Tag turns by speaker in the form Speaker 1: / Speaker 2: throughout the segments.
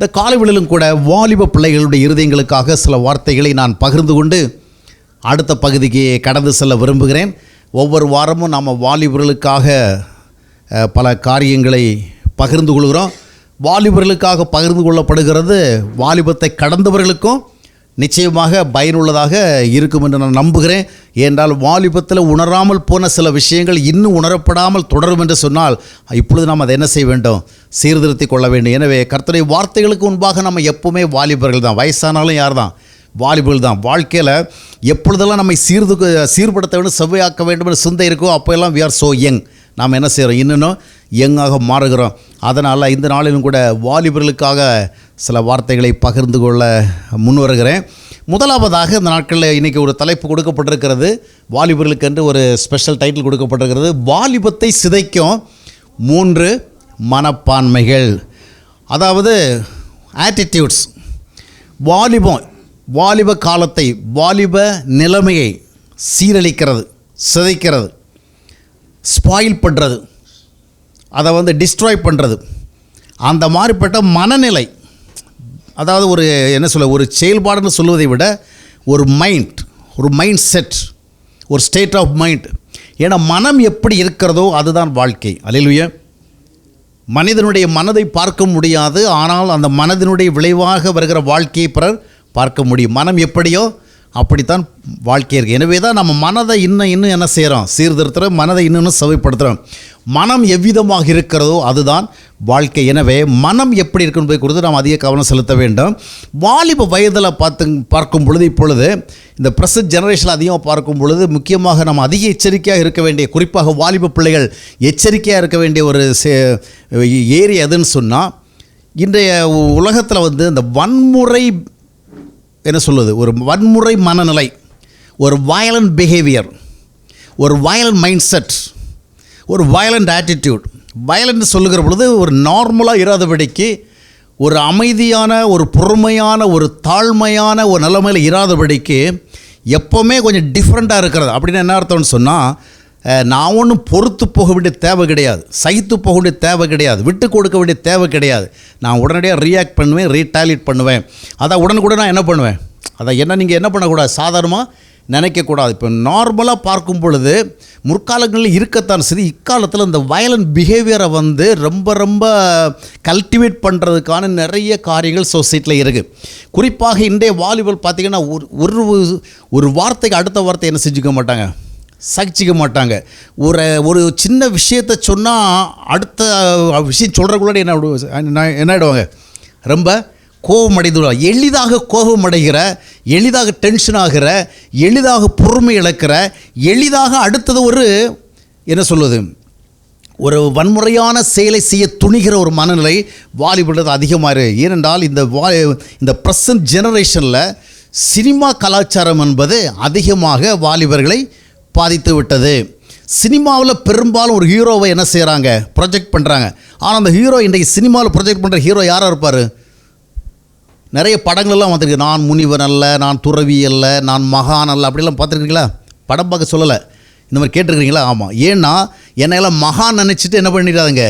Speaker 1: இந்த காலைவெளியிலும் கூட வாலிப பிள்ளைகளுடைய இருதயங்களுக்காக சில வார்த்தைகளை நான் பகிர்ந்து கொண்டு அடுத்த பகுதிக்கு கடந்து செல்ல விரும்புகிறேன். ஒவ்வொரு வாரமும் நாம் வாலிபர்களுக்காக பல காரியங்களை பகிர்ந்து கொள்கிறோம். வாலிபர்களுக்காக பகிர்ந்து கொள்ளப்படுகிறது வாலிபத்தை கடந்தவர்களுக்கும் நிச்சயமாக பயனுள்ளதாக இருக்கும் என்று நான் நம்புகிறேன். ஏனென்றால் வாலிபத்தில் உணராமல் போன சில விஷயங்கள் இன்னும் உணரப்படாமல் தொடரும் என்று சொன்னால் இப்பொழுது நாம் அதை என்ன செய்ய வேண்டும்? சீர்திருத்தி கொள்ள வேண்டும். எனவே கர்த்தருடைய வார்த்தைகளுக்கு முன்பாக நம்ம எப்பவுமே வாலிபர்கள் தான். வயசானாலும் யார் தான் வாலிபர்கள் தான். வாழ்க்கையில் எப்பொழுதெல்லாம் நம்மை சீர்து சீர்படுத்த வேண்டும் செவ்வையாக்க வேண்டும் என்று சிந்தை இருக்கோ அப்போல்லாம் வி ஆர் ஸோ யங் நாம் என்ன செய்கிறோம்? இன்னும் யங்காக மாறுகிறோம். அதனால் இந்த நாளிலும் கூட வாலிபர்களுக்காக சில வார்த்தைகளை பகிர்ந்து கொள்ள முன் வருகிறேன் முதலாவதாக இந்த நாட்களில் இன்றைக்கி ஒரு தலைப்பு கொடுக்கப்பட்டிருக்கிறது. வாலிபர்களுக்கு என்று ஒரு ஸ்பெஷல் டைட்டில் கொடுக்கப்பட்டிருக்கிறது. வாலிபத்தை சிதைக்கும் மூன்று மனப்பான்மைகள். அதாவது ஆட்டிடியூட்ஸ் வாலிபம் வாலிப காலத்தை வாலிப நிலைமையை சீரழிக்கிறது சிதைக்கிறது ஸ்பாயில் பண்ணுறது அதை வந்து டிஸ்ட்ராய் பண்ணுறது அந்த மாதிரிப்பட்ட மனநிலை அதாவது ஒரு என்ன சொல்ல ஒரு செயல்பாடுன்னு சொல்வதை விட ஒரு மைண்ட் ஒரு மைண்ட் செட் ஒரு ஸ்டேட் ஆஃப் மைண்ட் ஏன்னா மனம் எப்படி இருக்கிறதோ அதுதான் வாழ்க்கை. அலையிலுய மனிதனுடைய மனதை பார்க்க முடியாது ஆனால் அந்த மனதினுடைய விளைவாக வருகிற வாழ்க்கையை பிறர் பார்க்க முடியும். மனம் எப்படியோ அப்படித்தான் வாழ்க்கை இருக்குது எனவே தான் நம்ம மனதை இன்னும் இன்னும் என்ன செய்கிறோம் சீர்திருத்துகிறோம் மனதை இன்னும் இன்னும் மனம் எவ்விதமாக இருக்கிறதோ அதுதான் வாழ்க்கை. எனவே மனம் எப்படி இருக்குன்னு போய் கொடுத்து நாம் அதிக கவனம் செலுத்த வேண்டும். வாலிப வயதில் பார்த்து பார்க்கும் பொழுது இப்பொழுது இந்த ப்ரெசன்ட் ஜெனரேஷனில் அதிகமாக பார்க்கும் பொழுது முக்கியமாக நம்ம அதிக எச்சரிக்கையாக இருக்க வேண்டிய குறிப்பாக வாலிப பிள்ளைகள் எச்சரிக்கையாக இருக்க வேண்டிய ஒரு ஏரி எதுன்னு சொன்னால் இன்றைய உலகத்தில் வந்து இந்த வன்முறை என்ன சொல்லுது? ஒரு வன்முறை மனநிலை ஒரு வயலண்ட் பிஹேவியர் ஒரு வயலண்ட் மைண்ட் செட் ஒரு வயலண்ட் ஆட்டிடியூட் வயலண்ட் சொல்லுகிற பொழுது ஒரு நார்மலாக இராதபடிக்கு ஒரு அமைதியான ஒரு பொறுமையான ஒரு தாழ்மையான ஒரு நிலைமையில் இராதபடிக்கு எப்போவுமே கொஞ்சம் டிஃப்ரெண்ட்டாக இருக்கிறது. அப்படின்னு என்ன அர்த்தம்னு சொன்னால் நான் ஒன்றும் பொறுத்து போக வேண்டிய தேவை கிடையாது. சகித்து போக வேண்டிய தேவை கிடையாது. விட்டு கொடுக்க வேண்டிய தேவை கிடையாது. நான் உடனடியாக ரியாக்ட் பண்ணுவேன் ரீடாலிட் பண்ணுவேன். அதான் உடனுக்குடன் நான் என்ன பண்ணுவேன்? அதான் என்ன நீங்கள் என்ன பண்ணக்கூடாது? சாதாரணமாக நினைக்கக்கூடாது. இப்போ நார்மலாக பார்க்கும் பொழுது முற்காலங்களில் இருக்கத்தான் சரி இக்காலத்தில் இந்த வயலண்ட் பிஹேவியரை வந்து ரொம்ப ரொம்ப கல்டிவேட் பண்ணுறதுக்கான நிறைய காரியங்கள் சொசைட்டியில் இருக்குது குறிப்பாக இன்றைய வாலிபல் பார்த்திங்கன்னா ஒரு ஒரு ஒரு வார்த்தைக்கு அடுத்த வார்த்தை என்ன செஞ்சுக்க மாட்டாங்க? சகிச்சிக்க மாட்டாங்க. ஒரு ஒரு சின்ன விஷயத்தை சொன்னால் அடுத்த விஷயம் சொல்கிறக்குள்ளாடி என்ன என்ன- என்ன ஆகிடுவாங்க ரொம்ப கோபமடைந்துள்ளார் எளிதாக கோபம் அடைகிற எளிதாக டென்ஷன் ஆகிற எளிதாக பொறுமை இழக்கிற எளிதாக அடுத்தது ஒரு என்ன சொல்வது? ஒரு வன்முறையான செயலை செய்ய துணிகிற ஒரு மனநிலை வாலிபுள்ளது அதிகமாக ஏனென்றால் இந்த வா இந்த ப்ரெசன்ட் ஜெனரேஷனில் சினிமா கலாச்சாரம் என்பது அதிகமாக வாலிபர்களை பாதித்து விட்டது. சினிமாவில் பெரும்பாலும் ஒரு ஹீரோவை என்ன செய்கிறாங்க ப்ரொஜெக்ட் பண்ணுறாங்க ஆனால் அந்த ஹீரோ இன்றைக்கு சினிமாவில் ப்ரொஜெக்ட் பண்ணுற ஹீரோ யாராக இருப்பார்? நிறைய படங்கள்லாம் வந்திருக்கு. நான் முனிவன் அல்ல நான் துறவி அல்ல நான் மகான் அல்ல. அப்படிலாம் பார்த்துருக்கீங்களா? படம் பார்க்க சொல்லலை. இந்த மாதிரி கேட்டிருக்கிறீங்களா? ஆமாம் ஏன்னா என்னையெல்லாம் மகான் நினச்சிட்டு என்ன பண்ணிடாதுங்க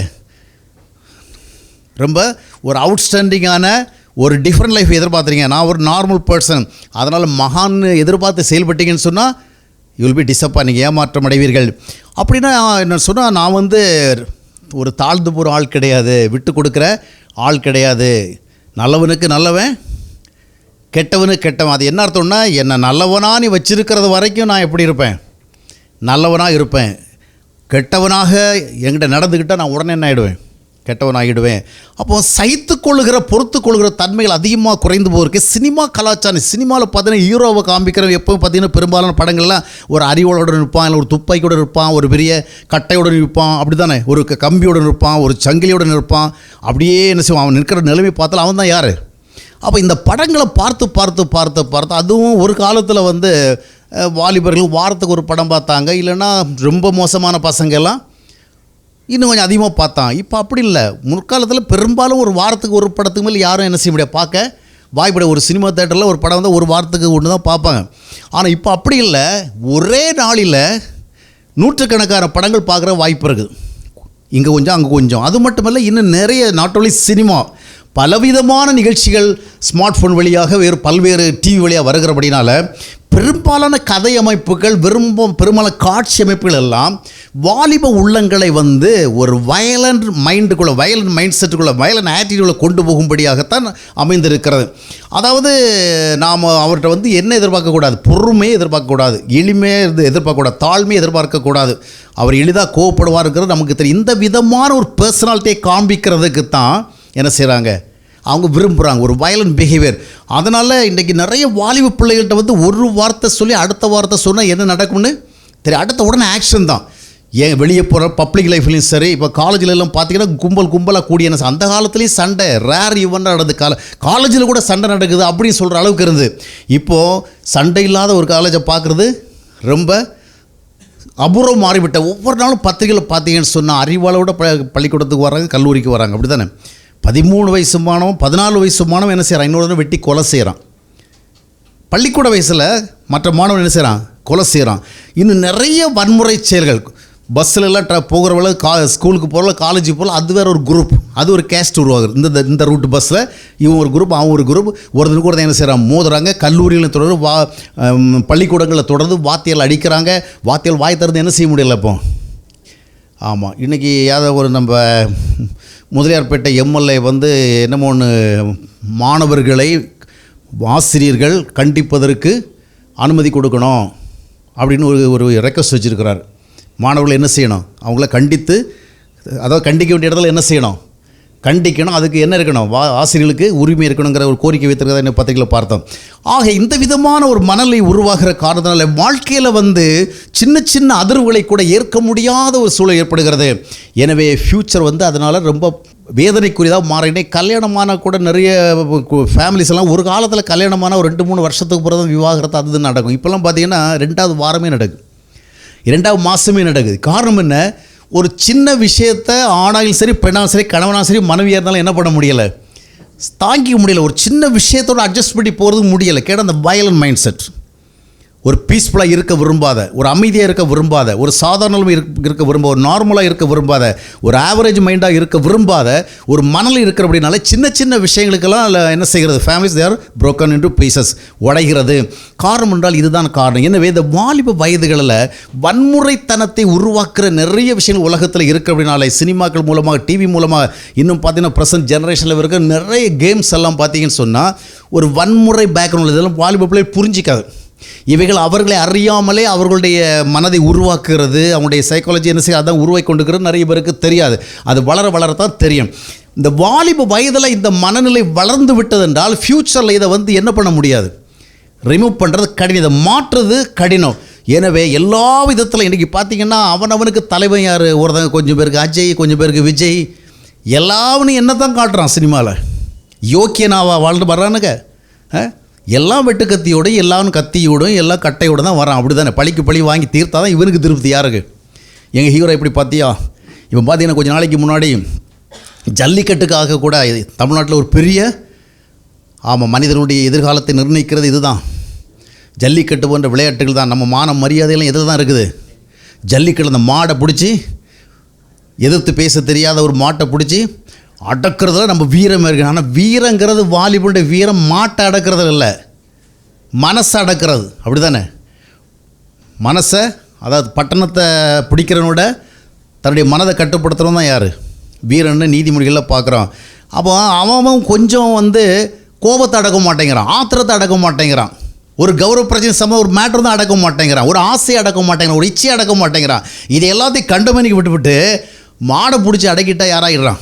Speaker 1: ரொம்ப ஒரு அவுட்ஸ்டாண்டிங்கான ஒரு டிஃப்ரெண்ட் லைஃப் எதிர்பார்த்துறீங்க நான் ஒரு நார்மல் பர்சன் அதனால் மகான் எதிர்பார்த்து செயல்பட்டீங்கன்னு சொன்னால் யுல் பி பி நீங்கள் ஏமாற்றம் அடைவீர்கள். அப்படின்னா என்ன சொன்னால் நான் வந்து ஒரு தாழ்ந்து போகிற ஆள் கிடையாது. விட்டு கொடுக்குற ஆள் கிடையாது. நல்லவனுக்கு நல்லவன் கெட்டவனுக்கு கெட்டவன். அது என்ன அர்த்தம்னா என்னை நல்லவனாக நீ வச்சிருக்கிறது வரைக்கும் நான் எப்படி இருப்பேன்? நல்லவனாக இருப்பேன். கெட்டவனாக என்கிட்ட நடந்துக்கிட்டால் நான் உடனே என்ன ஆகிடுவேன் கெட்டவனாகிடுவேன் அப்போ சைத்து கொள்ளுகிற பொறுத்து கொள்கிற தன்மைகள் அதிகமாக குறைந்து போயிருக்கு சினிமா கலாச்சாரம் சினிமாவில் பார்த்தீங்கன்னா ஹீரோவை காமிக்கிறவன் எப்போ பார்த்தீங்கன்னா பெரும்பாலான படங்கள்லாம் ஒரு அறிவோட இருப்பான் இல்லை ஒரு துப்பாக்கியோட இருப்பான் ஒரு பெரிய கட்டையோட இருப்பான் அப்படி தானே ஒரு க- இருப்பான் ஒரு சங்கிலியுடன் இருப்பான் அப்படியே என்ன செய்வான்? அவன் நிற்கிற நிலைமை பார்த்தாலும் அவன் தான் யார்? அப்போ இந்த படங்களை பார்த்து பார்த்து பார்த்து பார்த்து அதுவும் ஒரு காலத்தில் வந்து வாலிபர்கள் வாரத்துக்கு ஒரு படம் பார்த்தாங்க. இல்லைன்னா ரொம்ப மோசமான பசங்கெல்லாம் இன்னும் கொஞ்சம் அதிகமாக பார்த்தான். இப்போ அப்படி இல்லை. முற்காலத்தில் பெரும்பாலும் ஒரு வாரத்துக்கு ஒரு படத்துக்கு மேலே யாரும் என்ன செய்ய முடியாது. பார்க்க வாய்ப்பட ஒரு சினிமா தேட்டரில் ஒரு படம் வந்து ஒரு வாரத்துக்கு ஒன்று தான் பார்ப்பாங்க. ஆனால் இப்போ அப்படி இல்லை. ஒரே நாளில் நூற்றுக்கணக்கான படங்கள் பார்க்குற வாய்ப்பு இருக்குது இங்கே கொஞ்சம் அங்கே கொஞ்சம். அது மட்டுமல்ல இன்னும் நிறைய நாட் ஓன்லி சினிமா பலவிதமான நிகழ்ச்சிகள் ஸ்மார்ட் ஃபோன் வழியாக வேறு பல்வேறு டிவி வழியாக வருகிறபடினால பெரும்பாலான கதை அமைப்புகள் விரும்பும் பெரும்பாலான காட்சி அமைப்புகள் எல்லாம் வாலிப உள்ளங்களை வந்து ஒரு வயலண்ட் மைண்டுக்குள்ளே வயலண்ட் மைண்ட் செட்டுக்குள்ளே வயலண்ட் ஆட்டிடியூடில் கொண்டு போகும்படியாகத்தான் அமைந்திருக்கிறது. அதாவது நாம் அவர்கிட்ட வந்து என்ன எதிர்பார்க்கக்கூடாது பொறுமையை எதிர்பார்க்கக்கூடாது எளிமையை இது எதிர்பார்க்கக்கூடாது. தாழ்மையை எதிர்பார்க்கக்கூடாது அவர் எளிதாக கோவப்படுவாருங்கிறது நமக்கு தெரியும். இந்த விதமான ஒரு பர்சனாலிட்டியை காண்பிக்கிறதுக்கு தான் என்ன செய்கிறாங்க அவங்க விரும்புகிறாங்க ஒரு வயலண்ட் பிஹேவியர் அதனால் இன்றைக்கி நிறைய வாலிப பிள்ளைகள்கிட்ட வந்து ஒரு வார்த்தை சொல்லி அடுத்த வார்த்தை சொன்னால் என்ன நடக்கும்னு? தெரியும் அடுத்த உடனே ஆக்ஷன் தான். ஏன் வெளியே போகிற பப்ளிக் லைஃப்லையும் சரி இப்போ காலேஜில் பார்த்தீங்கன்னா கும்பல் கும்பலாக கூடிய அந்த காலத்துலேயும் சண்டை ரேர் ஈவெண்ட் நடந்து கால காலேஜில் கூட சண்டை நடக்குது அப்படின்னு சொல்கிற அளவுக்கு இருந்து. இப்போது சண்டை இல்லாத ஒரு காலேஜை பார்க்குறது ரொம்ப அபூர்வம் மாறிவிட்ட. ஒவ்வொரு நாளும் பத்திரிகையில் பார்த்தீங்கன்னு சொன்னால் அறிவாளோட ப பள்ளிக்கூடத்துக்கு வராங்க கல்லூரிக்கு வராங்க அப்படி தானே பதிமூணு வயசு மாணவன் பதினாலு வயசு மாணவன் என்ன செய்கிறான் இன்னொரு வெட்டி கொலை செய்கிறான் பள்ளிக்கூட வயசில் மற்ற மாணவன் என்ன செய்கிறான் கொலை செய்கிறான் இன்னும் நிறைய வன்முறை செயல்கள். பஸ்ஸில் எல்லாம் ட்ர போகிறவள கா ஸ்கூலுக்கு போகிறவள காலேஜுக்கு போகல அது வேறு ஒரு குரூப் அது ஒரு கேஸ்ட் உருவாகுது. இந்த இந்த ரூட் பஸ்ஸில் இவன் ஒரு குரூப் அவன் ஒரு குரூப் ஒருத்தருக்கு கூட என்ன செய்கிறான் மோதுறாங்க. கல்லூரிகளில் தொடர்ந்து வா பள்ளிக்கூடங்களில் தொடர்ந்து வாத்தியால் அடிக்கிறாங்க. வாத்தியால் வாய் திறந்து என்ன செய்ய முடியல இப்போ? ஆமாம் இன்றைக்கி யாதோ ஒரு நம்ம முதலியார்பேட்டை எம்எல்ஏ வந்து என்னமோ ஒன்று மாணவர்களை ஆசிரியர்கள் கண்டிப்பதற்கு அனுமதி கொடுக்கணும் அப்படின்னு ஒரு ஒரு ரெக்வஸ்ட் வச்சுருக்கிறார். மாணவர்கள் என்ன செய்யணும்? அவங்கள கண்டித்து அதாவது கண்டிக்க வேண்டிய இடத்துல என்ன செய்யணும்? கண்டிக்கணும். அதுக்கு என்ன இருக்கணும்? வா ஆசிரியர்களுக்கு உரிமை இருக்கணுங்கிற ஒரு கோரிக்கை வைத்திருக்கிறத என்ன பத்திரிகையில் பார்த்தோம். ஆக இந்த விதமான ஒரு மனநிலை உருவாகிற காரணத்தினால வாழ்க்கையில் வந்து சின்ன சின்ன அதிர்வுகளை கூட ஏற்க முடியாத ஒரு சூழல் ஏற்படுகிறது. எனவே ஃப்யூச்சர் வந்து அதனால் ரொம்ப வேதனைக்குரியதாக மாறினே கல்யாணமான கூட நிறைய ஃபேமிலிஸ் எல்லாம் ஒரு காலத்தில் கல்யாணமான ஒரு ரெண்டு மூணு வருஷத்துக்கு பிறகு விவாகரத்து அது நடக்கும். இப்போல்லாம் பார்த்தீங்கன்னா ரெண்டாவது வாரமே நடக்கும் இரண்டாவது மாதமே நடக்குது. காரணம் என்ன? ஒரு சின்ன விஷயத்தை ஆணாலும் சரி பெண்ணாலும் சரி கணவனாலும் சரி மனைவியாக இருந்தாலும் என்ன பண்ண முடியலை? தாங்கிக்க முடியல. ஒரு சின்ன விஷயத்தோட அட்ஜஸ்ட் பண்ணி போகிறது முடியலை. கேட்டால் அந்த வயலன் மைண்ட் செட் ஒரு பீஸ்ஃபுல்லாக இருக்க விரும்பாத ஒரு அமைதியாக இருக்க விரும்பாத ஒரு சாதாரணமாக இருக்க இருக்க விரும்ப ஒரு நார்மலாக இருக்க விரும்பாத ஒரு ஆவரேஜ் மைண்டாக இருக்க விரும்பாத ஒரு மணல் அப்படின்னால சின்ன சின்ன விஷயங்களுக்கெல்லாம் அதில் என்ன செய்கிறது? Families there broken into pieces உடைகிறது. காரணம் என்றால் இதுதான் காரணம். எனவே இந்த வாலிப வயதுகளில் வன்முறைத்தனத்தை உருவாக்குற நிறைய விஷயங்கள் உலகத்தில் இருக்கு அப்படின்னாலே சினிமாக்கள் மூலமாக டிவி மூலமாக இன்னும் பார்த்தீங்கன்னா ப்ரெசன்ட் ஜென்ரேஷனில் இருக்கிற நிறைய கேம்ஸ் எல்லாம் பார்த்தீங்கன்னு சொன்னால் ஒரு வன்முறை பேக்ரவுண்ட் இதெல்லாம் வாலிப பிள்ளை புரிஞ்சிக்காது. இவைகள் அவர்களை அறியாமலே அவர்களுடைய மனதை உருவாக்குறது அவங்களுடைய சைக்காலஜி என்ன செய்ய அதான் உருவாக்கி கொண்டுக்கிறது நிறைய பேருக்கு தெரியாது. அது வளர வளரத்தான் தெரியும். இந்த வாலிப வயதில் இந்த மனநிலை வளர்ந்து விட்டதென்றால் ஃப்யூச்சரில் இதை வந்து என்ன பண்ண முடியாது? ரிமூவ் பண்ணுறது கடினம். இதை மாற்றுறது கடினம். எனவே எல்லா விதத்தில் இன்றைக்கி பார்த்தீங்கன்னா அவனவனுக்கு தலைவன் யார்? ஒருத்தங்க கொஞ்சம் பேருக்கு அஜய் கொஞ்சம் பேருக்கு விஜய். எல்லாவனும் என்ன தான் காட்டுறான் சினிமாவில் யோக்கியனாவா வாழ்ந்து வர்றானுங்க. ஆ? எல்லாம் வெட்டுக்கத்தியோடும் எல்லாரும் கத்தியோடும் எல்லாம் கட்டையோடு தான் வரான். அப்படி தானே பழிக்கு பழி வாங்கி தீர்த்தா தான் இவனுக்கு திருப்தி யாருக்கு எங்கள் ஹீரோ இப்படி பார்த்தியா இவன் பார்த்தீங்கன்னா கொஞ்சம் நாளைக்கு முன்னாடி ஜல்லிக்கட்டுக்காக கூட தமிழ்நாட்டில் ஒரு பெரிய ஆமாம் மனிதனுடைய எதிர்காலத்தை நிர்ணயிக்கிறது இதுதான். ஜல்லிக்கட்டு போன்ற விளையாட்டுகள் தான். நம்ம மான மரியாதையெல்லாம் எதில் தான் இருக்குது. ஜல்லிக்கட்டு அந்த மாடை பிடிச்சி எதிர்த்து பேச தெரியாத ஒரு மாட்டை பிடிச்சி அடக்கிறதுல நம்ம வீரம் இருக்கு. ஆனால் வீரங்கிறது வாலிபுடைய வீரம் மாட்டை அடக்கிறது இல்லை. மனசை அடக்கிறது. அப்படி தானே மனசை அதாவது பட்டணத்தை பிடிக்கிறவனோட தன்னுடைய மனதை கட்டுப்படுத்துகிறவன் தான் யார்? வீரன்னு நீதிமொழிகளில் பார்க்குறோம் அப்போ அவன் அவன் கொஞ்சம் வந்து கோபத்தை அடக்க மாட்டேங்கிறான். ஆத்திரத்தை அடக்க மாட்டேங்கிறான். ஒரு கௌரவ பிரச்சனை சம ஒரு மேட்ரு தான் அடக்க மாட்டேங்கிறான். ஒரு ஆசையை அடக்க மாட்டேங்கிறான். ஒரு இச்சையை அடக்க மாட்டேங்கிறான். இது எல்லாத்தையும் கண்டுமணிக்கு விட்டுவிட்டு மாடை பிடிச்சி அடக்கிட்டால் யாராகிடுறான்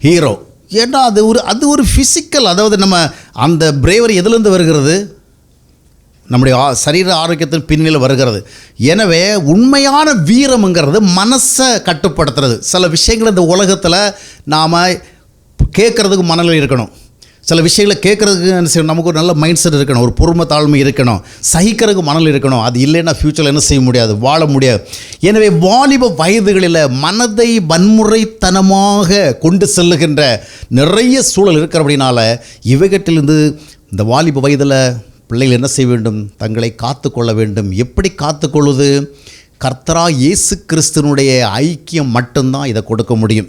Speaker 1: ஹீரோ ஏன்னா அது ஒரு அது ஒரு ஃபிசிக்கல் அதாவது நம்ம அந்த பிரேவரி எதுலேருந்து வருகிறது? நம்முடைய ஆ- சரீர ஆரோக்கியத்தின் பின்னில் வருகிறது. எனவே உண்மையான வீரம்ங்கிறது மனசை கட்டுப்படுத்துறது. சில விஷயங்கள் இந்த உலகத்தில் நாம் கேட்குறதுக்கு மனநிலை இருக்கணும். சில விஷயங்களை கேட்குறதுக்கு என்ன நமக்கு ஒரு நல்ல மைண்ட் செட் இருக்கணும் ஒரு பொறுமை தாழ்மை இருக்கணும். சகிக்கிறதுக்கு மணல் இருக்கணும். அது இல்லைன்னா ஃப்யூச்சரில் என்ன செய்ய முடியாது வாழ முடியாது. எனவே வாலிப வயதுகளில் மனதை வன்முறைத்தனமாக கொண்டு செல்லுகின்ற நிறைய சூழல் இருக்கிறபடினால இவைகட்டிலிருந்து இந்த வாலிப வயதில் பிள்ளைகள் என்ன செய்ய வேண்டும்? தங்களை காத்துக்கொள்ள வேண்டும். எப்படி காத்துக்கொள்வது? கர்த்தரா இயேசு கிறிஸ்துனுடைய ஐக்கியம் மட்டும்தான் இதை கொடுக்க முடியும்.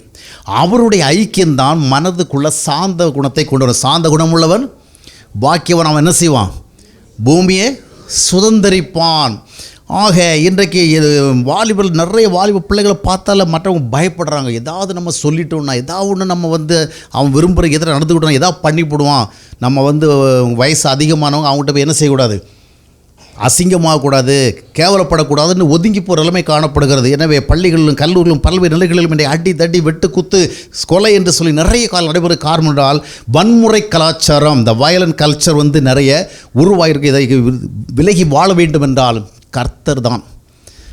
Speaker 1: அவருடைய ஐக்கியம்தான் மனதுக்குள்ள சாந்த குணத்தை கொண்டு வரும். சாந்த குணமுள்ளவன் பாக்கியவன் அவன் என்ன செய்வான்? பூமியை சுதந்தரிப்பான். ஆக இன்றைக்கு இது வாலிபல் நிறைய வாலிப பிள்ளைகளை பார்த்தால மற்றவங்க பயப்படுறாங்க. ஏதாவது நம்ம சொல்லிட்டோம்னா ஏதாவது ஒன்று நம்ம வந்து அவன் விரும்புகிற எதிராக நடந்துக்கிட்டோம் ஏதாவது பண்ணி போடுவான் நம்ம வந்து வயசு அதிகமானவங்க அவங்ககிட்ட போய் என்ன செய்யக்கூடாது? அசிங்கமாகக்கூடாது கேவலப்படக்கூடாதுன்னு ஒதுங்கி போகிற நிலைமை காணப்படுகிறது. எனவே பள்ளிகளிலும் கல்லூரிலும் பல்வேறு நிலைகளிலும் இன்றைய அடி தடி வெட்டு குத்து கொலை என்று சொல்லி நிறைய கால் நடைபெற காரணம் என்றால் வன்முறை கலாச்சாரம் இந்த வயலன் கல்ச்சர் வந்து நிறைய உருவாயிருக்கு. இதை விலகி வாழ வேண்டும் என்றால் கர்த்தர் தான்.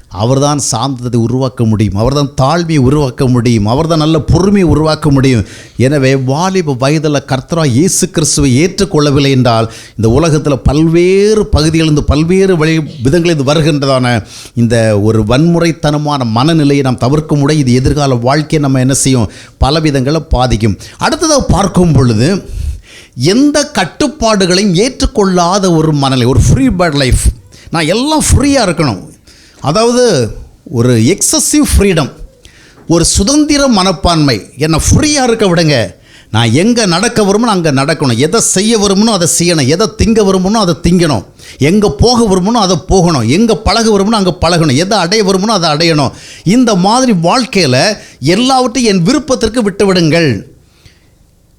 Speaker 1: அவர்தான் சாந்தத்தை உருவாக்க முடியும். அவர்தான் தாழ்மையை உருவாக்க முடியும். அவர்தான் நல்ல பொறுமையை உருவாக்க முடியும். எனவே வாலிப வயதில் கர்த்தரா இயேசு கிறிஸ்துவை ஏற்றுக்கொள்ளவில்லை என்றால் இந்த உலகத்தில் பல்வேறு பகுதிகளிலிருந்து பல்வேறு வழி விதங்களிலிருந்து வருகின்றதான இந்த ஒரு வன்முறைத்தனமான மனநிலையை நாம் தவிர்க்க முடியும். இது எதிர்கால வாழ்க்கையை நம்ம என்ன செய்யும்? பல விதங்களை பாதிக்கும். அடுத்ததாக பார்க்கும் பொழுது எந்த கட்டுப்பாடுகளையும் ஏற்றுக்கொள்ளாத ஒரு மனநிலை ஒரு ஃப்ரீ பேர்ட் லைஃப் நான் எல்லாம் ஃப்ரீயாக இருக்கணும். அதாவது ஒரு எக்ஸசிவ் ஃப்ரீடம் ஒரு சுதந்திர மனப்பான்மை. என்னை ஃப்ரீயாக இருக்க விடுங்க. நான் எங்கே நடக்க வருமோ அங்கே நடக்கணும். எதை செய்ய வருமனோ அதை செய்யணும். எதை திங்க வருமனோ அதை திங்கணும். எங்கே போக வருமனோ அதை போகணும். எங்கே பழக வருமனோ அங்கே பழகணும். எதை அடைய வருமனோ அதை அடையணும். இந்த மாதிரி வாழ்க்கையில் எல்லாவற்றையும் என் விருப்பத்திற்கு விட்டுவிடுங்கள்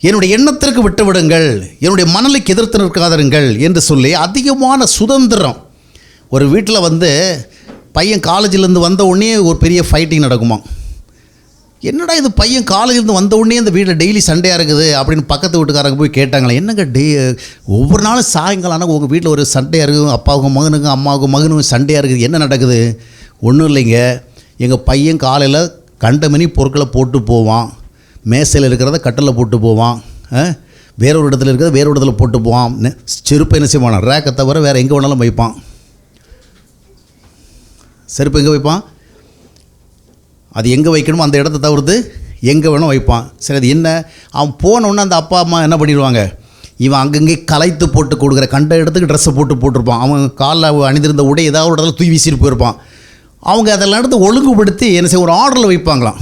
Speaker 1: என்னுடைய எண்ணத்திற்கு விட்டுவிடுங்கள் என்னுடைய மணலுக்கு எதிர்த்து நிற்காதருங்கள் என்று சொல்லி அதிகமான சுதந்திரம். ஒரு வீட்டில் வந்து பையன் காலேஜிலேருந்து வந்த உடனே ஒரு பெரிய ஃபைட்டிங் நடக்குமா? என்னடா இது பையன் காலேஜிலேருந்து வந்த உடனே இந்த வீட்டில் டெய்லி சண்டையாக இருக்குது அப்படின்னு பக்கத்து வீட்டுக்காரங்க போய் கேட்டாங்களே என்னங்க டே ஒவ்வொரு நாளும் சாயங்காலம் ஆனால் உங்கள் வீட்டில் ஒரு சண்டையாக இருக்கும் அப்பாவுக்கும் மகனுக்கும் அம்மாவுக்கும் மகனுக்கும் சண்டையாக இருக்குது என்ன நடக்குது? ஒன்றும் இல்லைங்க. எங்கள் பையன் காலையில் கண்டமணி பொருட்களை போட்டு போவான். மேசையில் இருக்கிறத கட்டில் போட்டு போவான். வேற ஒரு இடத்துல இருக்கிறத வேற ஒரு இடத்துல போட்டு போவான். நெ- செருப்பு என்ன செய்வான்? ரேக்கை தவிர வேறு எங்கே வேணாலும் வைப்பான். செருப்பு எங்கே வைப்பான்? அது எங்கே வைக்கணுமோ அந்த இடத்த தவிர்த்து எங்கே வேணும் வைப்பான். சரி அது என்ன? அவன் போனோடனே அந்த அப்பா அம்மா என்ன பண்ணிடுவாங்க? இவன் அங்கங்கே கலைத்து போட்டு கொடுக்குற கண்ட இடத்துக்கு ட்ரெஸ்ஸை போட்டு போட்டிருப்பான். அவன் காலில் அணிந்திருந்த உடை ஏதாவது ஒரு இடத்துல தூய் வீசிட்டு போயிருப்பான். அவங்க அதெல்லாம் எடுத்து ஒழுங்குபடுத்தி என்ன செய்ய ஒரு ஆர்டரில் வைப்பாங்களாம்.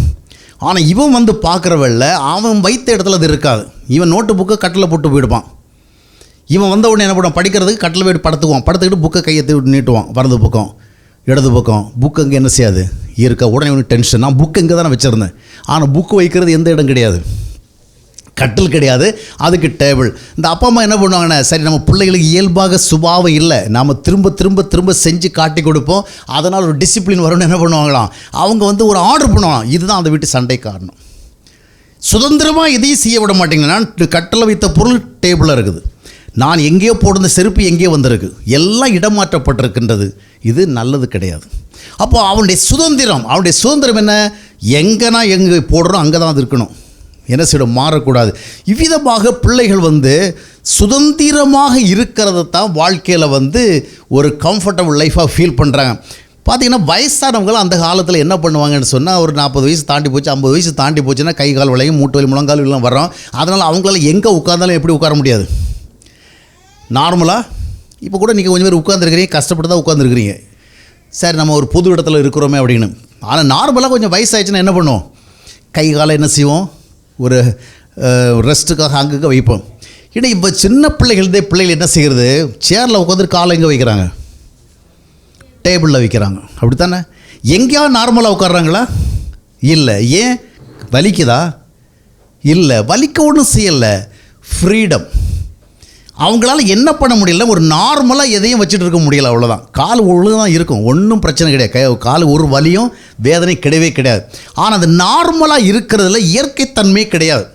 Speaker 1: ஆனால் இவன் வந்து பார்க்குறவல்ல அவன் வைத்த இடத்துல அது இருக்காது. இவன் நோட்டு புக்கை கட்டில் போட்டு போயிடுவான் இவன் வந்த உடனே என்ன பண்ணுவான்? படிக்கிறதுக்கு கட்டில் போய்ட்டு படுத்துக்குவான். படுத்துக்கிட்டு புக்கை கையை நீட்டுவான் வரது பக்கம். இடது பக்கம் புக் அங்கே என்ன செய்யாது? இருக்க? உடனே உனக்கு டென்ஷன் நான் புக் இங்கே தானே வச்சுருந்தேன். ஆனால் புக்கு வைக்கிறது எந்த இடம் கிடையாது. கட்டில் கிடையாது. அதுக்கு டேபிள் இந்த அப்பா அம்மா என்ன பண்ணுவாங்கன்னா சரி நம்ம பிள்ளைகளுக்கு இயல்பாக சுபாவம் இல்லை. நாம் திரும்ப திரும்ப திரும்ப செஞ்சு காட்டி கொடுப்போம். அதனால் ஒரு டிசிப்ளின் வரும்னு என்ன பண்ணுவாங்களாம்? அவங்க வந்து ஒரு ஆர்டர் பண்ணுவாங்க இதுதான் அந்த வீட்டு சண்டை காரணம். சுதந்திரமாக எதையும் செய்ய விட மாட்டேங்கன்னா கட்டில் வைத்த பொருள் டேபிளாக இருக்குது. நான் எங்கேயோ போடுந்த செருப்பு எங்கேயோ வந்திருக்கு. எல்லாம் இடமாற்றப்பட்டிருக்கின்றது. இது நல்லது கிடையாது. அப்போ அவனுடைய சுதந்திரம் அவனுடைய சுதந்திரம் என்ன? எங்கன்னா எங்கே போடுறோம் அங்கே தான் அது இருக்கணும். என்ன செய்யணும்? மாறக்கூடாது. இவ்விதமாக பிள்ளைகள் வந்து சுதந்திரமாக இருக்கிறத தான் வாழ்க்கையில் வந்து ஒரு கம்ஃபர்டபுள் லைஃபாக ஃபீல் பண்ணுறாங்க பார்த்தீங்கன்னா வயசானவங்களும் அந்த காலத்தில் என்ன பண்ணுவாங்கன்னு சொன்னால் ஒரு நாற்பது வயசு தாண்டி போச்சு ஐம்பது வயசு தாண்டி போச்சுன்னா கை கால் வலையும் மூட்டு வலி முழங்கால் எல்லாம் வரோம் அதனால் அவங்களால எங்கே உட்கார்ந்தாலும் எப்படி உட்கார முடியாது? நார்மலாக இப்போ கூட நீங்கள் கொஞ்சம் பேர் உட்காந்துருக்கிறீங்க கஷ்டப்பட்டு தான் உட்காந்துருக்கிறீங்க சரி நம்ம ஒரு புது இடத்துல இருக்கிறோமே அப்படின்னு. ஆனால் நார்மலாக கொஞ்சம் வயசாகிடுச்சுன்னா என்ன பண்ணுவோம்? கை காலை என்ன செய்வோம்? ஒரு ரெஸ்ட்டுக்காக அங்கங்கே வைப்போம். ஏன்னா இப்போ சின்ன பிள்ளைகள்தே பிள்ளைகள் என்ன செய்கிறது சேரில் உட்காந்துட்டு காலை எங்கே வைக்கிறாங்க? டேபிளில் வைக்கிறாங்க. அப்படித்தானே? எங்கேயாவது நார்மலாக உட்காடுறாங்களா இல்லை. ஏன்? வலிக்குதா? இல்லை. வலிக்க ஒன்றும் செய்யலை. ஃப்ரீடம் அவங்களால என்ன பண்ண முடியல? ஒரு நார்மலாக எதையும் வச்சுட்டு இருக்க முடியல அவ்வளோதான் கால் ஒழுங்கு தான் இருக்கும். ஒன்றும் பிரச்சனை கிடையாது. கை- கால் ஒரு வலியும் வேதனை கிடையவே கிடையாது. ஆனால் அது நார்மலாக இருக்கிறதுல இயற்கைத்தன்மை கிடையாது.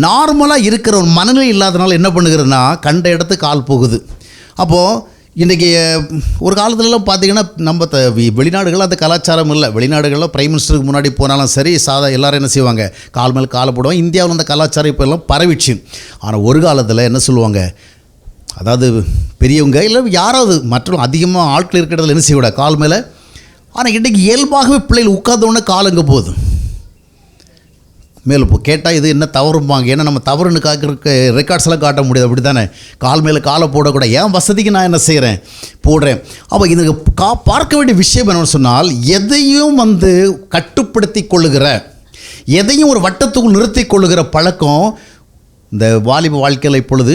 Speaker 1: நார்மலாக இருக்கிற ஒரு மனநிலை இல்லாதனால என்ன பண்ணுகிறதுனா கண்ட இடத்து கால் போகுது. அப்போது இன்றைக்கி ஒரு காலத்துலலாம் பார்த்தீங்கன்னா நம்ம த வெளிநாடுகளில் அந்த கலாச்சாரம் இல்லை. வெளிநாடுகளில் பிரைம் மினிஸ்டருக்கு முன்னாடி போனாலும் சரி சாதா எல்லோரும் என்ன செய்வாங்க? கால் மேல் காலை போடுவாங்க. இந்தியாவில் அந்த கலாச்சாரம் இப்போ எல்லாம் பரவிச்சு ஆனால் ஒரு காலத்தில் என்ன சொல்லுவாங்க? அதாவது பெரியவங்க இல்லை யாராவது மற்றும் அதிகமாக ஆட்கள் இருக்கிற இடத்துல என்ன செய்யக்கூடாது? கால் மேலே. ஆனால் இன்றைக்கி இயல்பாகவே பிள்ளைகள் உட்கார்ந்த கால் அங்கே போகுது? மேலே இப்போ கேட்டால் இது என்ன தவறும்பாங்க. ஏன்னா நம்ம தவறுன்னு காக்க ரெக்கார்ட்ஸ் எல்லாம் காட்ட முடியாது. அப்படி தானே கால் மேலே காலை போடக்கூடாது. ஏன் வசதிக்கு நான் என்ன செய்கிறேன் போடுறேன். அப்போ இது கா பார்க்க வேண்டிய விஷயம் என்னன்னு சொன்னால் எதையும் வந்து கட்டுப்படுத்தி கொள்ளுகிற எதையும் ஒரு வட்டத்துக்குள் நிறுத்தி கொள்ளுகிற பழக்கம் இந்த வாலிப வாழ்க்கையில் இப்பொழுது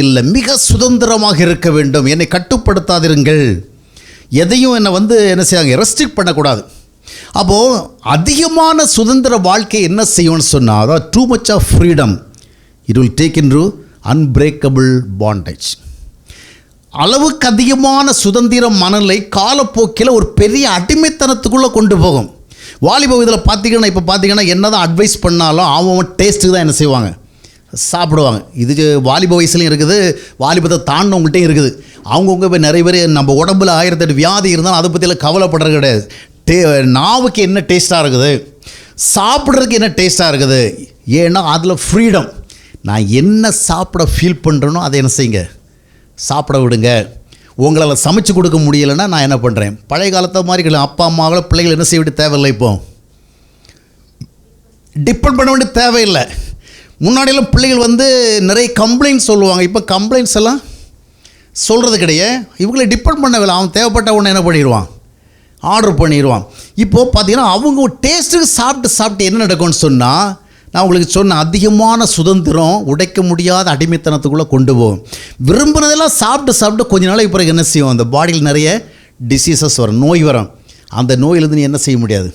Speaker 1: இல்லை மிக சுதந்திரமாக இருக்க வேண்டும். என்னை கட்டுப்படுத்தாதிருங்கள். எதையும் என்னை வந்து என்ன செய்யாங்க ரெஸ்ட்ரிக்ட் பண்ணக்கூடாது. அப்போது அதிகமான சுதந்திர வாழ்க்கை என்ன செய்யும்னு சொன்னால் அதாவது too much of freedom it will take in to unbreakable bondage அளவுக்கு அதிகமான சுதந்திர மனநிலை காலப்போக்கில் ஒரு பெரிய அடிமைத்தனத்துக்குள்ளே கொண்டு போகும். வாலிப இதில் பார்த்தீங்கன்னா இப்போ பார்த்தீங்கன்னா என்ன தான் அட்வைஸ் பண்ணாலும் அவன் டேஸ்ட்டுக்கு தான் என்ன செய்வாங்க. சாப்பிடுவாங்க. இது வாலிப வயசுலையும் இருக்குது வாலிபத்தை தாண்டினவங்கள்ட்டையும் இருக்குது. அவங்கவுங்க இப்போ நிறைய பேர் நம்ம உடம்புல ஆயிரத்தெட்டு வியாதி இருந்தாலும் அதை பற்றியெல்லாம் கவலைப்படுறது கிடையாது. டே நாவுக்கு என்ன டேஸ்ட்டாக இருக்குது? சாப்பிட்றதுக்கு என்ன டேஸ்ட்டாக இருக்குது? ஏன்னா அதில் ஃப்ரீடம் நான் என்ன சாப்பிட ஃபீல் பண்ணுறேனோ அதை என்ன செய்யுங்க? சாப்பிட விடுங்க. உங்களால் சமைச்சு கொடுக்க முடியலைன்னா நான் என்ன பண்ணுறேன் பழைய காலத்தை மாதிரி கிடையாது. அப்பா அம்மாவில் பிள்ளைகள் என்ன செய்ய வேண்டிய தேவையில்லை இப்போ. டிபெண்ட் பண்ண வேண்டிய தேவையில்லை. முன்னாடியெல்லாம் பிள்ளைகள் வந்து நிறைய கம்ப்ளைண்ட்ஸ் சொல்லுவாங்க. இப்போ கம்ப்ளைண்ட்ஸ் எல்லாம் சொல்கிறது கிடையாது. இவங்களை டிபெண்ட் பண்ணவில்லை அவன் தேவைப்பட்ட உடனே என்ன பண்ணிடுவான்? ஆர்டர் பண்ணிடுவான். இப்போது பார்த்தீங்கன்னா அவங்க டேஸ்ட்டுக்கு சாப்பிட்டு சாப்பிட்டு என்ன நடக்கும்னு சொன்னால் நான் உங்களுக்கு சொன்ன அதிகமான சுதந்திரம் உடைக்க முடியாத அடிமைத்தனத்துக்குள்ளே கொண்டு போகும். விரும்புனதெல்லாம் சாப்பிட்டு சாப்பிட்டு கொஞ்ச நாளைக்கு பிறகு என்ன செய்வோம் அந்த பாடியில் நிறைய டிசீசஸ் வரும் நோய் வரும். அந்த நோயிலிருந்து நீ என்ன செய்ய முடியாது?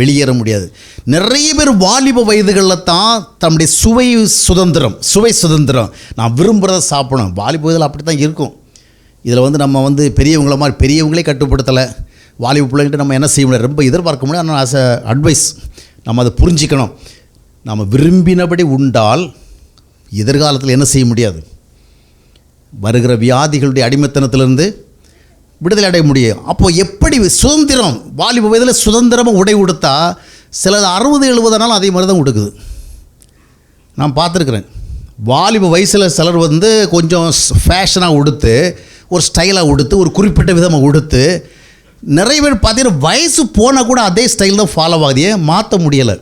Speaker 1: வெளியேற முடியாது. நிறைய பேர் வாலிப வயதுகளில் தான் தன்னுடைய சுவை சுதந்திரம் சுவை சுதந்திரம். நான் விரும்புகிறத சாப்பிடணும். வாலிப வயதில் அப்படி தான் இருக்கும். இதில் வந்து நம்ம வந்து பெரியவங்கள மாதிரி பெரியவங்களே கட்டுப்படுத்தலை. வாலிப பிள்ளைங்கிட்ட நம்ம என்ன செய்ய முடியாது ரொம்ப எதிர்பார்க்க முடியாது ஆனால் ஆஸ் அட்வைஸ் நம்ம அதை புரிஞ்சிக்கணும். நம்ம விரும்பினபடி உண்டால் எதிர்காலத்தில் என்ன செய்ய முடியாது? வருகிற வியாதிகளுடைய அடிமைத்தனத்திலிருந்து விடுதலை அடைய முடியும் அப்போது எப்படி சுதந்திரம் வாலிப வயதில் சுதந்திரமாக உடை உடுத்தா சிலது அறுபது எழுபது நாள் அதே மாதிரி தான் உடுக்குது. நான் பார்த்துருக்குறேன். வாலிப வயசில் சிலர் வந்து கொஞ்சம் ஃபேஷனாக உடுத்து ஒரு ஸ்டைலாக உடுத்து ஒரு குறிப்பிட்ட விதமாக உடுத்து நிறைய பேர் பார்த்தீங்கன்னா வயசு போனால் கூட அதே ஸ்டைல் தான் ஃபாலோ ஆகுது. ஏன்? மாற்ற முடியலை.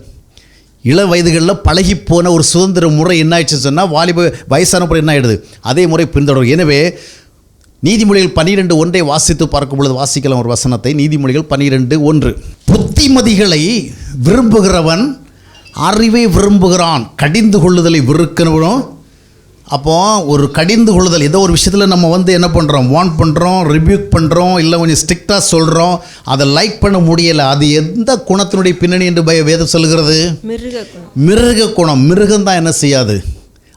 Speaker 1: இள வயதுகளில் பழகி போன ஒரு சுதந்திர முறை என்ன ஆயிடுச்சுன்னு சொன்னால் வாலிப வயசான முறை என்ன ஆகிடுது அதே முறை பின்தொடரும். எனவே நீதிமொழிகள் பன்னிரெண்டு ஒன்றை வாசித்து பார்க்கும் பொழுது வாசிக்கலாம் ஒரு வசனத்தை. நீதிமொழிகள் பன்னிரெண்டு ஒன்று. புத்திமதிகளை விரும்புகிறவன் அறிவை விரும்புகிறான். கடிந்து கொள்ளுதலை வெறுக்கிறவனும் அப்போ ஒரு கடிந்து கொள்ளுதல் ஏதோ ஒரு விஷயத்தில் நம்ம வந்து என்ன பண்ணுறோம் வான் பண்ணுறோம் ரிவ்யூக் பண்ணுறோம் இல்லை கொஞ்சம் ஸ்ட்ரிக்டாக சொல்கிறோம் அதை லைக் பண்ண முடியலை. அது எந்த குணத்தினுடைய பின்னணி என்று பய வேதம் சொல்கிறது
Speaker 2: மிருக குணம்.
Speaker 1: மிருக குணம். மிருகம் தான் என்ன செய்யாது?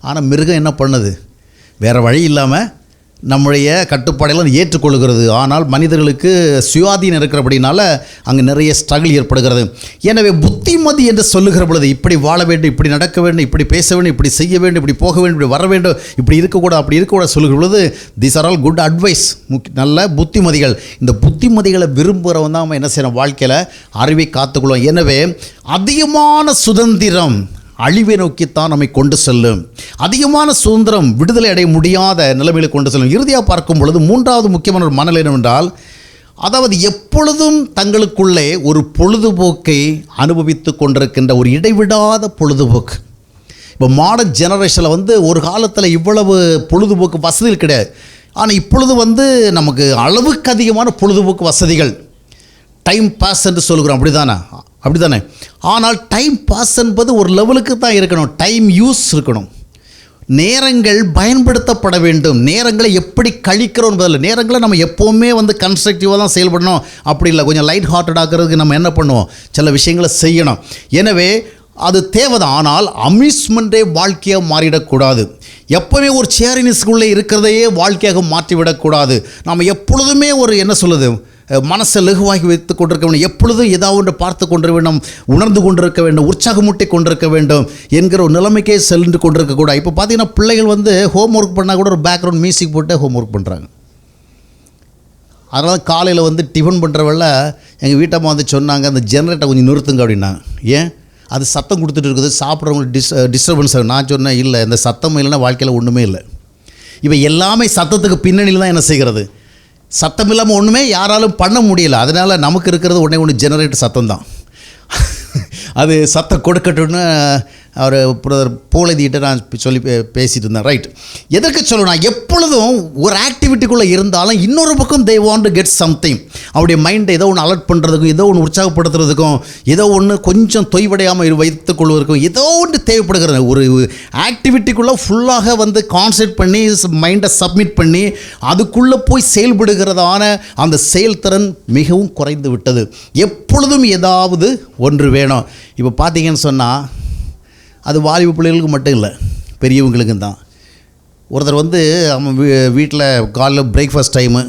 Speaker 1: ஆனால் மிருகம் என்ன பண்ணுது? வேறு வழி இல்லாமல் நம்முடைய கட்டுப்பாடுகளை ஏற்றுக்கொள்கிறது. ஆனால் மனிதர்களுக்கு சுயாதீனம் இருக்கிறபடினால அங்கே நிறைய ஸ்ட்ரகிள் ஏற்படுகிறது. எனவே புத்திமதி என்று சொல்லுகிற பொழுது இப்படி வாழ வேண்டும் இப்படி நடக்க வேண்டும் இப்படி பேச வேண்டும் இப்படி செய்ய வேண்டும் இப்படி போக வேண்டும் இப்படி வர வேண்டும் இப்படி இருக்கக்கூடாது அப்படி இருக்கக்கூடாது சொல்லுகிற பொழுது these are all good advice முக் நல்ல புத்திமதிகள். இந்த புத்திமதிகளை விரும்புகிறவன் தான் நம்ம என்ன செய்யணும் வாழ்க்கையில் அறிவை காத்துக்கொள்வோம் எனவே அதிகமான சுதந்திரம் அழிவை நோக்கித்தான் நம்மை கொண்டு செல்லும். அதிகமான சுதந்திரம் விடுதலை அடைய முடியாத நிலைமையில் கொண்டு செல்லும். இறுதியாக பார்க்கும் பொழுது மூன்றாவது முக்கியமான ஒரு மனநிலை என்னவென்றால் அதாவது எப்பொழுதும் தங்களுக்குள்ளே ஒரு பொழுதுபோக்கை அனுபவித்து கொண்டிருக்கின்ற ஒரு இடைவிடாத பொழுதுபோக்கு. இப்போ மாடர்ன் ஜெனரேஷனில் வந்து ஒரு காலத்தில் இவ்வளவு பொழுதுபோக்கு வசதிகள் கிடையாது. ஆனால் இப்பொழுது வந்து நமக்கு அளவுக்கு அதிகமான பொழுதுபோக்கு வசதிகள் டைம் பாஸ் என்று சொல்கிறோம் அப்படி தானே அப்படி தானே ஆனால் டைம் பாஸ் என்பது ஒரு லெவலுக்கு தான் இருக்கணும். டைம் யூஸ் இருக்கணும். நேரங்கள் பயன்படுத்தப்பட வேண்டும். நேரங்களை எப்படி கழிக்கிறோம் என்பதில் நேரங்களை நம்ம எப்போவுமே வந்து கன்ஸ்ட்ரக்டிவாக தான் செயல்படணும். அப்படி இல்லை. கொஞ்சம் லைட் ஹார்ட்டட் ஆக்கிறதுக்கு நம்ம என்ன பண்ணுவோம்? சில விஷயங்களை செய்யணும். எனவே அது தேவைதான். ஆனால் அம்யூஸ்மெண்ட்டே வாழ்க்கையாக மாறிடக்கூடாது. எப்போவுமே ஒரு சேரினிஸ்குள்ளே இருக்கிறதையே வாழ்க்கையாக மாற்றிவிடக்கூடாது. நாம் எப்பொழுதுமே ஒரு என்ன சொல்லுது? மனசை லகுவாகி வைத்து கொண்டிருக்க வேண்டும் எப்பொழுதும் ஏதாவது ஒன்று பார்த்து கொண்டிருக்க வேண்டும் உணர்ந்து கொண்டிருக்க வேண்டும் உற்சாகமூட்டி கொண்டிருக்க வேண்டும் என்கிற ஒரு நிலைமைக்கே சென்று கொண்டிருக்கக்கூடாது இப்போ பார்த்தீங்கன்னா பிள்ளைகள் வந்து ஹோம் ஒர்க் பண்ணால் கூட ஒரு பேக்ரவுண்ட் மியூசிக் போட்டு ஹோம் ஒர்க் பண்ணுறாங்க அதனால் காலையில் வந்து டிஃபன் பண்ணுறவள்ள எங்கள் வீட்டம்மா வந்து சொன்னாங்க அந்த ஜெனரேட்டை கொஞ்சம் நிறுத்துங்க அப்படின்னா. ஏன்? அது சத்தம் கொடுத்துட்டு இருக்குது. சாப்பிட்றவங்களுக்கு டிஸ் டிஸ்டர்பன்ஸ் ஆகும். நான் சொன்னேன் இல்லை இந்த சத்தம் இல்லைன்னா வாழ்க்கையில் ஒன்றுமே இல்லை. இப்போ எல்லாமே சத்தத்துக்கு பின்னணியில் தான் என்ன செய்கிறது? சத்தம் இல்லாமல் ஒன்றுமே யாராலும் பண்ண முடியல. அதனால் நமக்கு இருக்கிறது ஒன்றே ஒன்று ஜெனரேட்டர் சத்தம் தான் அது சத்தம் கொடுக்கட்டும்னு அவர் பிரதர் போலதிகிட்ட நான் சொல்லி பே- பேசிட்டு இருந்தேன் ரைட் எதற்கு சொல்லணும் எப்பொழுதும் ஒரு ஆக்டிவிட்டிக்குள்ளே இருந்தாலும் இன்னொரு பக்கம் they want to get something அவருடைய மைண்டை ஏதோ ஒன்று அலர்ட் பண்ணுறதுக்கும் ஏதோ ஒன்று உற்சாகப்படுத்துறதுக்கும் ஏதோ ஒன்று கொஞ்சம் தொய்வடையாமல் வைத்துக் கொள்வதற்கும் ஏதோ ஒன்று தேவைப்படுகிறது. ஒரு ஆக்டிவிட்டிக்குள்ளே ஃபுல்லாக வந்து கான்சென்ட் பண்ணி மைண்டை சப்மிட் பண்ணி அதுக்குள்ளே போய் செயல்படுகிறதான அந்த செயல்திறன் மிகவும் குறைந்து விட்டது. எப்பொழுதும் ஏதாவது ஒன்று வேணும். இப்போ பார்த்தீங்கன்னு சொன்னால் அது வாலிப பிள்ளைகளுக்கு மட்டும் இல்லை பெரியவங்களுக்கும் தான். ஒருத்தர் வந்து அவன் வீட்டில் காலைல பிரேக்ஃபாஸ்ட் டைமு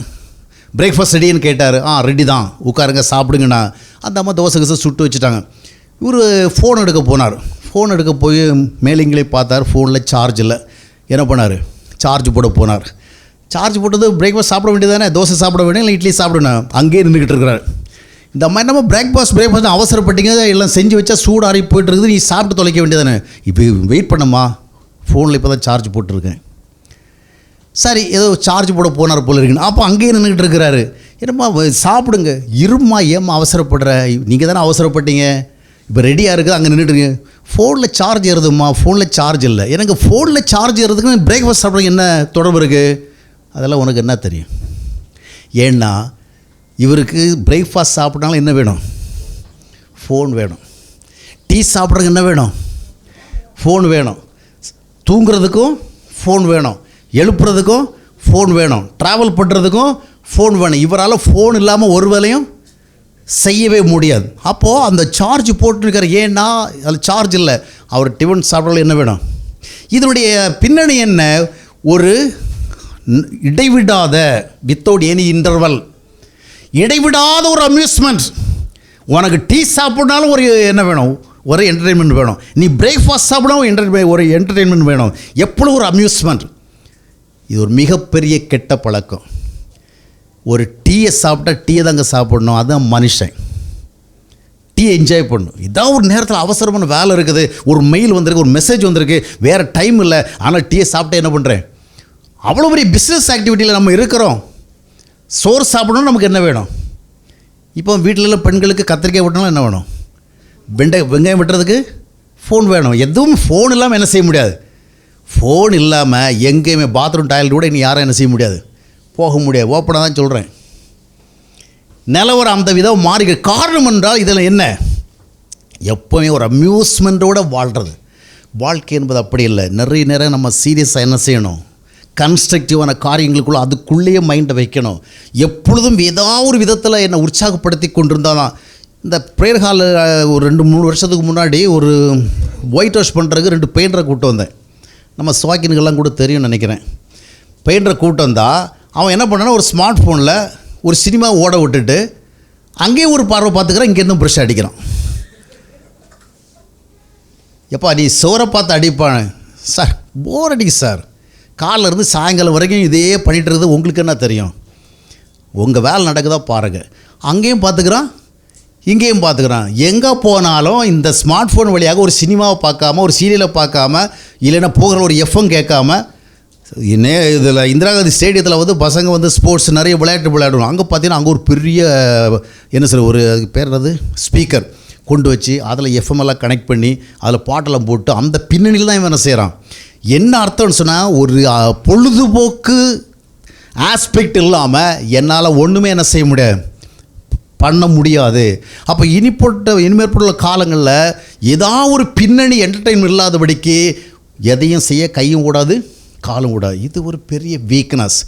Speaker 1: பிரேக்ஃபாஸ்ட் ரெடின்னு கேட்டார். ஆ ரெடி தான். உட்காருங்க சாப்பிடுங்கண்ணா. அந்த அம்மா தோசை கசை சுட்டு வச்சுட்டாங்க. இவர் ஃபோன் எடுக்க போனார். ஃபோன் எடுக்க போய் மேலிங்களே பார்த்தார். ஃபோனில் சார்ஜ் இல்லை. என்ன பண்ணார்? சார்ஜ் போட போனார். சார்ஜ் போட்டது பிரேக்ஃபாஸ்ட் சாப்பிட வேண்டியதானே தோசை சாப்பிட வேண்டிய இல்லை இட்லி சாப்பிடணும்? அங்கேயே நின்றுக்கிட்டு இருக்கிறார். இந்த மாதிரி நம்ம பிரேக்ஃபாஸ்ட் பிரேக்ஃபாஸ்ட் அவசரப்பட்டீங்க எல்லாம் செஞ்சு வச்சா சூடாறி போயிட்டுருக்குது நீ சாப்பிட்டு தொலைக்க வேண்டியதானே இப்போ வெயிட் பண்ணம்மா ஃபோனில் இப்போ தான் சார்ஜ் போட்டிருக்கேன். சரி ஏதோ சார்ஜ் போட போனார் போல இருக்குன்னு. அப்போ அங்கேயே நின்றுக்கிட்டு இருக்கிறாரு. என்னம்மா சாப்பிடுங்க. இரும்மா ஏம்மா அவசரப்படுற? நீங்கள் தானே அவசரப்பட்டீங்க. இப்போ ரெடியாக இருக்குது அங்கே நின்றுட்டுருங்க ஃபோனில் சார்ஜ் ஏறுதுமா ஃபோனில் சார்ஜ் இல்லை. எனக்கு ஃபோனில் சார்ஜ் ஏறுறதுக்கு பிரேக்ஃபாஸ்ட் சாப்பிட்றதுக்கு என்ன தொடர்பு இருக்குது அதெல்லாம் உனக்கு என்ன தெரியும்? ஏன்னா இவருக்கு பிரேக்ஃபாஸ்ட் சாப்பிட்டாலும் என்ன வேணும்? ஃபோன் வேணும். டீ சாப்பிட்றதுக்கு என்ன வேணும்? ஃபோன் வேணும். தூங்குறதுக்கும் ஃபோன் வேணும். எழுப்புறதுக்கும் ஃபோன் வேணும். ட்ராவல் பண்ணுறதுக்கும் ஃபோன் வேணும். இவரால் ஃபோன் இல்லாமல் ஒரு வேலையும் செய்யவே முடியாது. அப்போது அந்த சார்ஜ் போட்டிருக்கிற ஏன்னா அதில் சார்ஜ் இல்லை. அவர் டிஃபன் சாப்பிட்றது என்ன வேணும்? இதனுடைய பின்னணி என்ன? ஒரு இடைவிடாத வித்தவுட் எனி இன்டர்வல் இடைவிடாத ஒரு அம்யூஸ்மெண்ட் உனக்கு டீ சாப்பிட்னாலும் ஒரு என்ன வேணும்? ஒரு என்டர்டெயின்மெண்ட் வேணும். நீ பிரேக்ஃபாஸ்ட் சாப்பிடவும் என்டர்டெயின் ஒரு என்டர்டெயின்மெண்ட் வேணும். எப்பளும் ஒரு அம்யூஸ்மெண்ட் இது ஒரு மிகப்பெரிய கெட்ட பழக்கம். ஒரு டீயை சாப்பிட்டா டீயை தாங்க சாப்பிடணும். அதுதான் மனுஷன். டீ என்ஜாய் பண்ணணும். இதான் ஒரு நேரத்தில் அவசரமான வேலை இருக்குது. ஒரு மெயில் வந்திருக்கு ஒரு மெசேஜ் வந்திருக்கு. வேறு டைம் இல்லை. ஆனால் டீயை சாப்பிட்டா என்ன பண்ணுறேன் அவ்வளோ பெரிய பிஸ்னஸ் ஆக்டிவிட்டியில் நம்ம இருக்கிறோம். சோறு சாப்பிடணும் நமக்கு என்ன வேணும்? இப்போ வீட்டில் பெண்களுக்கு கத்திரிக்காய் வெட்டினாலும் என்ன வேணும்? வெண்டை வெங்காயம் வெட்டுறதுக்கு ஃபோன் வேணும். எதுவும் ஃபோன் இல்லாமல் என்ன செய்ய முடியாது? ஃபோன் இல்லாமல் எங்கேயுமே பாத்ரூம் டாய்லெட் கூட இனி யாரும் என்ன செய்ய முடியாது? போக முடியாது. ஓப்பனாக தான் சொல்கிறேன் நிலவரம் அந்த விதம் மாறி காரணம் என்றால் இதில் என்ன? எப்போவுமே ஒரு அம்யூஸ்மெண்ட்டோட வாழ்கிறது வாழ்க்கை என்பது அப்படி இல்லை. நிறைய நேரம் நம்ம சீரியஸாக என்ன செய்யணும்? கன்ஸ்ட்ரக்டிவான காரியங்களுக்குள்ள அதுக்குள்ளேயே மைண்டை வைக்கணும். எப்பொழுதும் ஏதாவது ஒரு விதத்தில் என்னை உற்சாகப்படுத்தி கொண்டிருந்தாலும் இந்த ப்ரேயர் ஹாலில் ஒரு ரெண்டு மூணு வருஷத்துக்கு முன்னாடி ஒரு ஒயிட் வாஷ் பண்ணுறதுக்கு ரெண்டு பெயிண்டரை கூப்பிட்டு வந்தேன். நம்ம சுவாக்கின்கள்லாம் கூட தெரியும் நினைக்கிறேன். பெயிண்டரை கூப்பிட்டு வந்தால் அவன் என்ன பண்ணானா ஒரு ஸ்மார்ட் ஃபோனில் ஒரு சினிமா ஓட விட்டுட்டு அங்கேயும் ஒரு பார்வை பார்த்துக்கிறான் இங்கேருந்தும் ப்ரெஷ் அடிக்கிறான். எப்பா நீ சோரை பார்த்து அடிப்பான்? சார் போர் அடிக்கு சார். காலிலேருந்து சாயங்காலம் வரைக்கும் இதே பண்ணிகிட்டு இருக்கிறது உங்களுக்கு என்ன தெரியும்? உங்கள் வேலை நடக்குதா பாருங்கள் அங்கேயும் பார்த்துக்குறான் இங்கேயும் பார்த்துக்குறான். எங்கே போனாலும் இந்த ஸ்மார்ட் ஃபோன் வழியாக ஒரு சினிமாவை பார்க்காம ஒரு சீரியலை பார்க்காம இல்லைன்னா போகிற ஒரு எஃப்எம் கேட்காம நே இதில் இந்திரா காந்தி ஸ்டேடியத்தில் வந்து பசங்க வந்து ஸ்போர்ட்ஸ் நிறைய விளையாட்டு விளையாடுவோம் அங்கே பார்த்தீங்கன்னா அங்கே ஒரு பெரிய என்ன சார் ஒரு அதுக்கு பேர் என்னது? ஸ்பீக்கர் கொண்டு வச்சு அதில் எஃப்எம் எல்லாம் கனெக்ட் பண்ணி அதில் பாட்டெல்லாம் போட்டு அந்த பின்னணியில் தான் இவன் என்ன செய்கிறான்? என்ன அர்த்தம்னு சொன்னால் ஒரு பொழுதுபோக்கு ஆஸ்பெக்ட் இல்லாமல் என்னால் ஒன்றுமே என்ன செய்ய முடியாது. பண்ண முடியாது. அப்போ இனிப்பட்ட இனிமேற்பட்டுள்ள காலங்களில் ஏதாவது ஒரு பின்னணி என்டர்டெயின்மெண்ட் இல்லாதபடிக்கு எதையும் செய்ய கையும் கூடாது காலும் கூடாது. இது ஒரு பெரிய வீக்னஸ்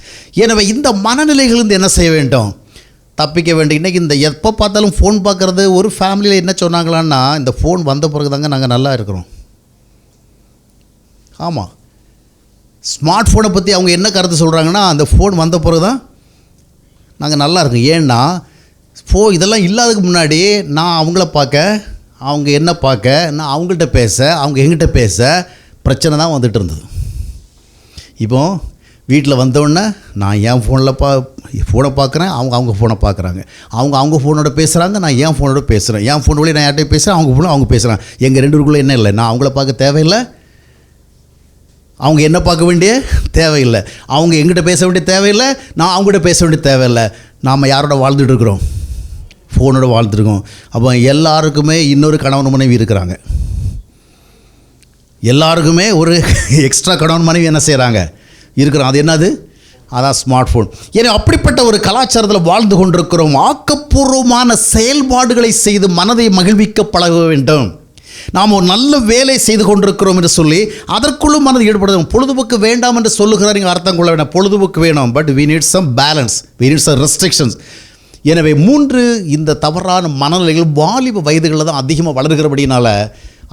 Speaker 1: எனவே இந்த மனநிலைகளிலிருந்து என்ன செய்ய வேண்டும்? தப்பிக்க வேண்டும். இன்றைக்கி இந்த எப்போ பார்த்தாலும் ஃபோன் பார்க்குறது ஒரு ஃபேமிலியில் என்ன சொன்னாங்களான்னா இந்த ஃபோன் வந்த பிறகு தாங்க நாங்கள் நல்லா இருக்கிறோம். ஆமாம் ஸ்மார்ட் ஃபோனை பற்றி அவங்க என்ன கருத்து சொல்கிறாங்கன்னா அந்த ஃபோன் வந்த பிறகு தான் நாங்கள் நல்லா இருக்கோம். ஏன்னா ஃபோ இதெல்லாம் இல்லாததுக்கு முன்னாடி நான் அவங்கள பார்க்க அவங்க என்ன பார்க்க நான் அவங்கள்ட்ட பேச அவங்க எங்கிட்ட பேச பிரச்சனை தான் வந்துட்டு இருந்தது. இப்போ வீட்டில் வந்தோடனே நான் என் ஃபோனில் பா ஃபோனை பார்க்குறேன் அவங்க அவங்க ஃபோனை பார்க்குறாங்க. அவங்க அவங்க ஃபோனோட பேசுகிறாங்க நான் என் ஃபோனோட பேசுகிறேன் என் ஃபோன் வழி நான் யார்கிட்ட பேசுகிறேன் அவங்க ஃபோனில் அவங்க பேசுகிறாங்க எங்கள் ரெண்டு என்ன இல்லை? நான் அவங்கள பார்க்க தேவையில்லை. அவங்க என்ன பார்க்க வேண்டிய தேவையில்லை. அவங்க எங்கிட்ட பேச வேண்டிய தேவையில்லை. நான் அவங்ககிட்ட பேச வேண்டிய தேவையில்லை. நாம் யாரோட வாழ்ந்துட்டு இருக்கிறோம்? ஃபோனோட வாழ்ந்துருக்கோம் அப்போ எல்லாருக்குமே இன்னொரு கணவன் மனைவி இருக்கிறாங்க. எல்லாருக்குமே ஒரு எக்ஸ்ட்ரா கணவன் மனைவி என்ன செய்கிறாங்க இருக்கிறோம் அது என்னது? அதான் ஸ்மார்ட் ஃபோன் ஏன்னா அப்படிப்பட்ட ஒரு கலாச்சாரத்தில் வாழ்ந்து கொண்டிருக்கிறோம். ஆக்கப்பூர்வமான செயல்பாடுகளை செய்து மனதை மகிழ்விக்க பழக வேண்டும். நாம் ஒரு நல்ல வேலை செய்து கொண்டிருக்கிறோம் என்று சொல்லி அதற்குள்ளும் மனதில் ஈடுபடுது பொழுதுபோக்கு வேண்டாம் என்று சொல்லுகிறார் நீங்கள் அர்த்தம் கொள்ள வேண்டாம். பொழுதுபோக்கு வேணும். But we need some balance we need some restrictions எனவே மூன்று இந்த தவறான மனநிலைகள் வாலிப வயதுகளில் தான் அதிகமாக வளர்கிறபடினால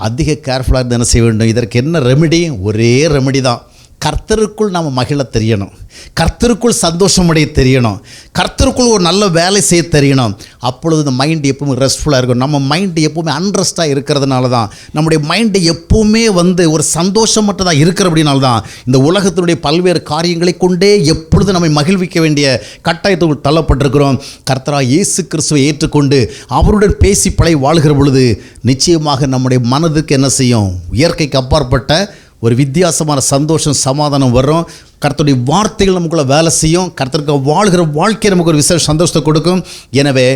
Speaker 1: அதிக கேர்ஃபுல்லாக இருந்து என்ன செய்ய வேண்டும்? இதற்கு என்ன ரெமெடி ஒரே ரெமெடி தான். கர்த்தருக்குள் நம்ம மகிழ தெரியணும். கர்த்தருக்குள் சந்தோஷமடைய தெரியணும். கர்த்தருக்குள் ஒரு நல்ல வேலை செய்ய தெரியணும். அப்பொழுது இந்த மைண்ட் எப்பவுமே ரெஸ்ட்ஃபுல்லாக இருக்கும். நம்ம மைண்டு எப்பவுமே அன்ரெஸ்ட்டாக இருக்கிறதுனால தான் நம்முடைய மைண்டு எப்போவுமே வந்து ஒரு சந்தோஷம் மட்டும் தான் இந்த உலகத்தினுடைய பல்வேறு காரியங்களை கொண்டே எப்பொழுது நம்மை மகிழ்விக்க வேண்டிய கட்டாயத்துக்குள் தள்ளப்பட்டிருக்கிறோம். கர்த்தரா இயேசு கிறிஸ்துவை ஏற்றுக்கொண்டு அவருடன் பேசி பழை வாழ்கிற பொழுது நிச்சயமாக நம்முடைய மனதுக்கு என்ன செய்யும்? இயற்கைக்கு அப்பாற்பட்ட ஒரு வித்தியாசமான சந்தோஷம் சமாதானம் வரும் கர்த்தருடைய வார்த்தைகள் நமக்குள்ளே வேலை செய்யும். கர்த்தருக்கு வாழ்கிற வாழ்க்கை நமக்கு ஒரு விசேஷ சந்தோஷத்தை கொடுக்கும். எனவே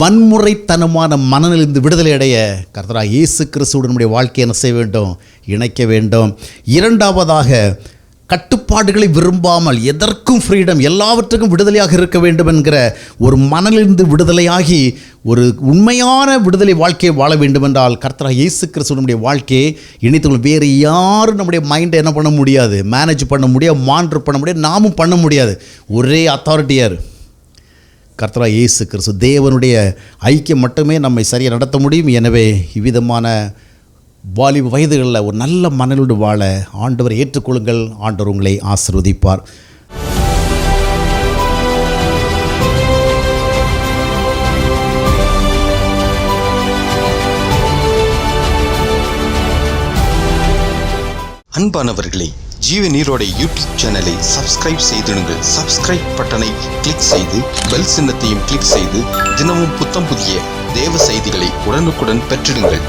Speaker 1: வன்முறைத்தனமான மனநிலிருந்து விடுதலை அடைய கர்த்தராக இயேசு கிறிஸ்துவோடு நம்முடைய வாழ்க்கையை என்ன செய்ய வேண்டும்? இணைக்க வேண்டும். இரண்டாவதாக கட்டுப்பாடுகளை விரும்பாமல் எதற்கும் ஃப்ரீடம் எல்லாவற்றுக்கும் விடுதலையாக இருக்க வேண்டும் என்கிற ஒரு மனலிருந்து விடுதலையாகி ஒரு உண்மையான விடுதலை வாழ்க்கையை வாழ வேண்டும் என்றால் கர்த்தரா இயேசு கிறிஸ்து நம்முடைய வாழ்க்கையை இணைத்துக்கொள்ள வேறு யாரும் நம்முடைய மைண்டை என்ன பண்ண முடியாது மேனேஜ் பண்ண முடியாது மான்ட்ரு பண்ண முடியாது நாமும் பண்ண முடியாது. ஒரே அத்தாரிட்டியார் கர்த்தரா இயேசு கிறிஸ்து. தேவனுடைய ஐக்கியம் மட்டுமே நம்மை சரியாக நடத்த முடியும். எனவே இவ்விதமான வாலிப வயதுகளில் ஒரு நல்ல மணலோடு வாழ ஆண்டவர் ஏற்றுக்கொள்ளுங்கள். ஆண்டவர் உங்களை ஆசிர்வதிப்பார்.
Speaker 2: அன்பானவர்களே ஜீவ நீரோட யூடியூப் சேனலை சப்ஸ்கிரைப் செய்திடுங்கள். சப்ஸ்கிரைப் பட்டனை கிளிக் செய்து பெல் சின்னத்தையும் கிளிக் செய்து தினமும் புத்தம் புதிய தேவ செய்திகளை உடனுக்குடன் பெற்றிடுங்கள்.